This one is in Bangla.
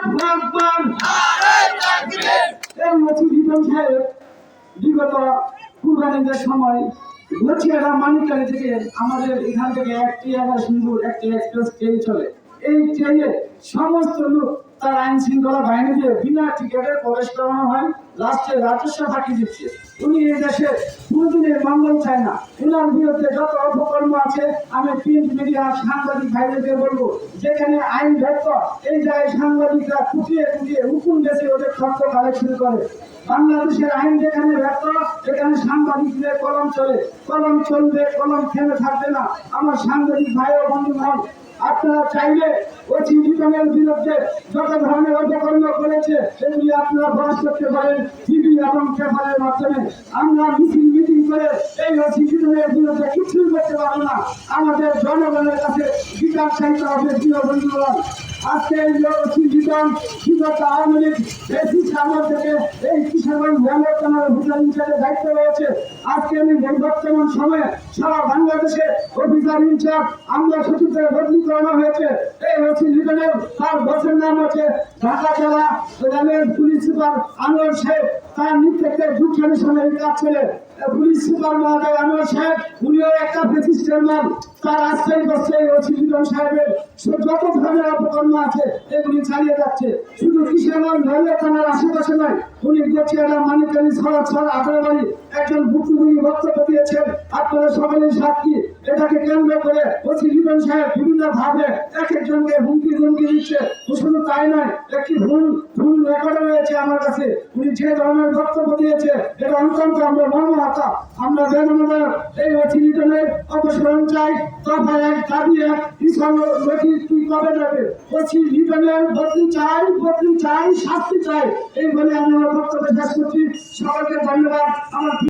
আকবার এই সময় লছিয়ারা থেকে আমাদের এখান থেকে একটি এগারো সুন্দর একটি এক্সপ্রেস ট্রেন চলে এই ট্রেনে সমস্ত লোক তার আইন শৃঙ্খলা বাহিনী দিয়ে বিনা টিকিটে প্রবেশ করানো হয়। লাস্টে রাজস্ব ফাঁকি দিচ্ছে। উনি এই দেশে কোনোদিনের মঙ্গল চায় না। উনার বিরুদ্ধে যত অপকর্ম আছে, আমি প্রিন্ট মিডিয়া সাংবাদিক ভাইদেরকে বলব, যেখানে আইন ব্যর্থ এই জায়গায় সাংবাদিকরা কুটিয়ে কুটিয়ে হুকুম দেশে ওদের তথ্য কালেকশন করে। বাংলাদেশের আইন যেখানে ব্যর্থ সেখানে সাংবাদিকদের কলম চলে, কলম চলবে, কলম থেমে থাকবে না। আমার সাংবাদিক ভাই ও বন্ধুগণ আপনারা চাইলে ওই চিন্তিতনের বিরুদ্ধে যত ধরনের অপকর্ম করেছে, সেগুলি আপনারা প্রকাশ করতে পারেন টিভি এবং পেপারের মাধ্যমে। আমরা মিছিল, মিটিং করে এই চিন্তিতনের বিরুদ্ধে কিছুই করতে পারব না। আমাদের জনগণের কাছে বিচার চাইতে হবে, প্রিয় আজকে এই চিন্তিতন বিগত আওয়ামী লীগ বেশি সামনে থেকে এই রেলওয়ে থানার অফিসার দায়িত্ব রয়েছে। আজকে আমি এই বর্তমান সময়ে সারা বাংলাদেশে অফিসার ইনচার্জ আমরা সচিবের বদলি করানো হয়েছে। এই হচ্ছে লিটনের তার বসের নাম হচ্ছে ঢাকা জেলা পুলিশ সুপার আনোয়ার সাহেব তার নিত্যকে দুখানি সময় কাজ ছেলে পুলিশ সুপার মহাদয় আনোয়ার দিয়েছেন আপনারা সকলেই সাক্ষী। এটাকে কেন্দ্র করে ওসি সাহেব বিভিন্ন ভাবে এক একজনকে হুমকি হুমকি দিচ্ছে শুধু তাই নয়, একটি ভুল ভুল রেকর্ড রয়েছে আমার কাছে। উনি যে ধরনের বক্তব্য দিয়েছে, এটা অত্যন্ত আমরা মর্মাহত। আমরা বেগমদের এই ওসি অপসরণ চাই দফা এক দাবি, এক তুই কবে যাবে? লিটনের বদলি চাই বদলি চাই, শাস্তি চাই। এই বলে আমি আমার বক্তব্য শেষ করছি। সকলকে ধন্যবাদ। আমার